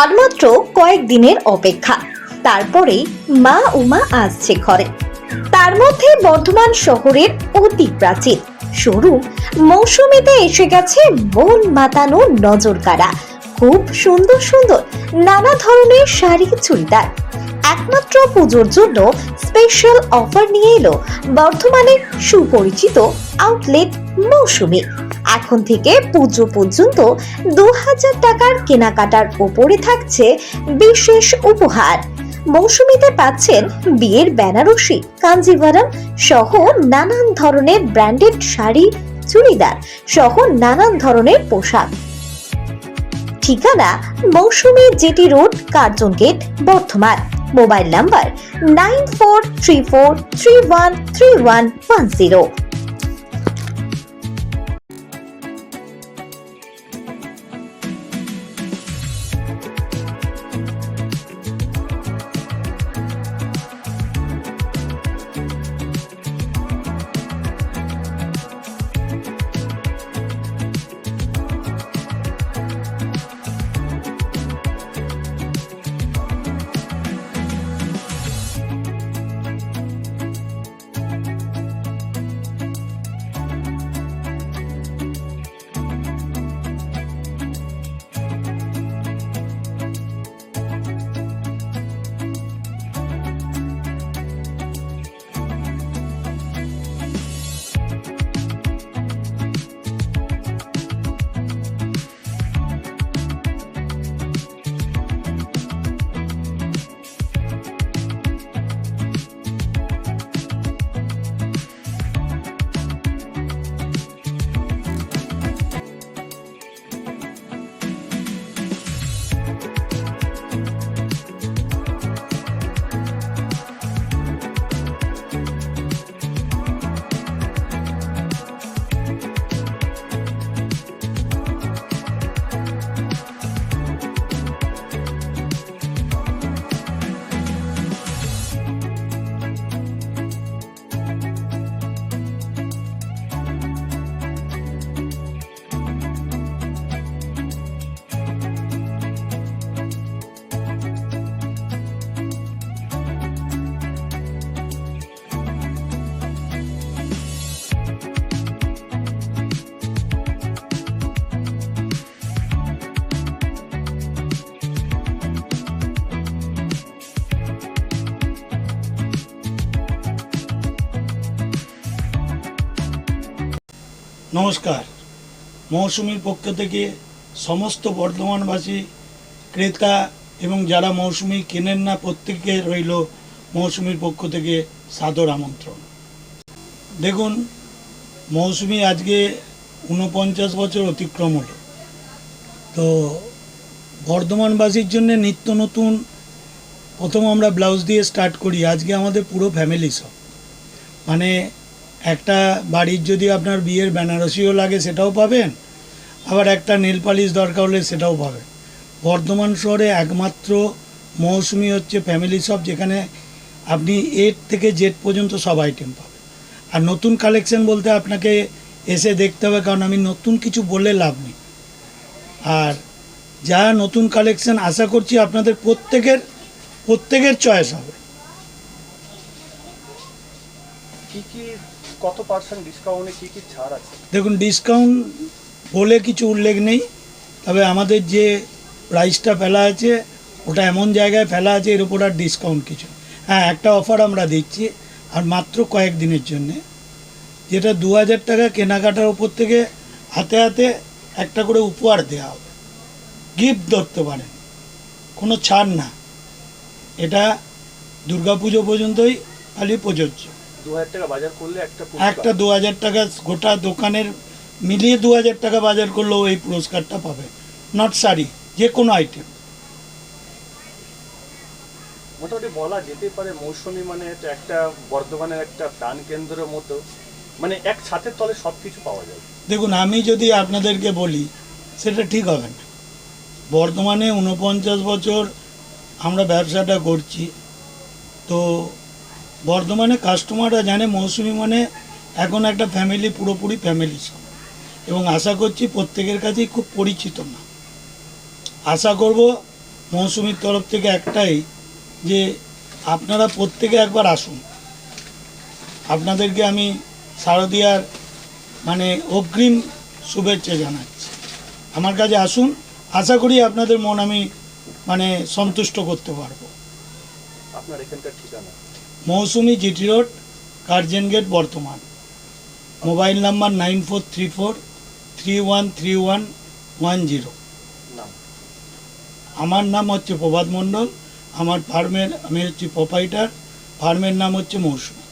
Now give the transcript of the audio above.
আর মাত্র কয়েকদিনের অপেক্ষা। তারপরেই মা উমা আসছে ঘরে। তার মধ্যে বর্ধমান শহরের অতি প্রাচীন। শোরুম মৌসুমিতে এসে গেছে মন মাতানো নজর কাড়া খুব সুন্দর সুন্দর নানা ধরনের শাড়ি, চুড়িদার। একমাত্র পুজোর জন্য স্পেশাল অফার নিয়ে এলো বর্ধমানের সুপরিচিত আউটলেট মৌসুমি। এখন থেকে পুজো পর্যন্ত দু হাজার টাকার কেনাকাটার ওপরে থাকছে বিশেষ উপহার। মৌসুমিতে পাচ্ছেন বিয়ের বেনারসি কাঞ্জিভারাম সহ নানান ধরনের ব্র্যান্ডেড শাড়ি, চুড়িদার সহ নানান ধরনের পোশাক। ঠিকানা Mousumi GT road, Curzon gate, Bardhaman. Mobile number nine four three four three one three one one zero. নমস্কার। মৌসুমীর পক্ষ থেকে সমস্ত বর্ধমানবাসী, ক্রেতা এবং যারা মৌসুমি কেনেন না প্রত্যেকে রইল, মৌসুমীর পক্ষ থেকে সাদর আমন্ত্রণ। দেখুন, মৌসুমি আজকে ঊনপঞ্চাশ বছর অতিক্রম হলো। তো বর্ধমানবাসীর জন্য নিত্য নতুন, প্রথম আমরা ব্লাউজ দিয়ে স্টার্ট করি। আজকে আমাদের পুরো ফ্যামিলি সব মানে একটা বাড়ির যদি আপনার বিয়ের বেনারসিও লাগে সেটাও পাবেন, আবার একটা নেল পালিশ দরকার হলে সেটাও পাবেন। বর্ধমান শহরে একমাত্র মৌসুমি হচ্ছে ফ্যামিলি শপ যেখানে আপনি এর থেকে জেড পর্যন্ত সব আইটেম পাবেন। আর নতুন কালেকশন বলতে আপনাকে এসে দেখতে হবে, কারণ আমি নতুন কিছু বলে লাভ নেই। আর যা নতুন কালেকশন আশা করছি আপনাদের প্রত্যেকের প্রত্যেকের চয়েস হবে। কি কত পার্সেন্ট ডিসকাউন্টে কি কি ছাড় আছে? দেখুন ডিসকাউন্ট বলে কিছু উল্লেখ নেই, তবে আমাদের যে প্রাইসটা ফেলা আছে, ওটা এমন জায়গায় ফেলা আছে, এর উপর আর ডিসকাউন্ট কিছু হ্যাঁ একটা অফার আমরা দিচ্ছি, আর মাত্র কয়েক দিনের জন্যে, যেটা দু হাজার টাকা কেনাকাটার উপর থেকে হাতে হাতে একটা করে উপহার দেওয়া হবে। গিফট ধরতে পারেন, কোনো ছাড় না। এটা দুর্গাপুজো পর্যন্তই, খালি প্রযোজ্য। টাকা বাজার করলে একটা একটা দু হাজার টাকা গোটা দোকানের মিলিয়ে দু হাজার টাকা বাজার করলেও এই পুরস্কারটা পাবে। নট শাড়ি যে কোনো আইটেম মোটামুটি বলা যেতে পারে মৌসুমি মানে একটা বর্ধমানের একটা প্রাণ কেন্দ্রের মতো। মানে এক ছাতের তলে সব কিছু পাওয়া যায়। দেখুন আমি যদি আপনাদেরকে বলি সেটা ঠিক হবে না। বর্তমানে উনপঞ্চাশ বছর আমরা ব্যবসাটা করছি তো বর্ধমানে কাস্টমাররা জানে, মৌসুমি মানে এখন একটা ফ্যামিলি পুরোপুরি ফ্যামিলি সব। এবং আশা করছি প্রত্যেকের কাছেই খুব পরিচিত না আশা করব মৌসুমীর তরফ থেকে একটাই যে আপনারা প্রত্যেকে একবার আসুন। আপনাদেরকে আমি শারদীয়ার মানে অগ্রিম শুভেচ্ছা জানাচ্ছি। আমার কাছে আসুন, আশা করি আপনাদের মন আমি মানে সন্তুষ্ট করতে পারব। আপনার এখানকার ঠিকানা? Mousumi GT road Curzon gate Bardhaman. Mobile number nine four three four three one three one one zero. আমার নাম হচ্ছে প্রভাত মণ্ডল আমার ফার্মের আমি হচ্ছে প্রোপাইটার ফার্মের নাম হচ্ছে মৌসুমি।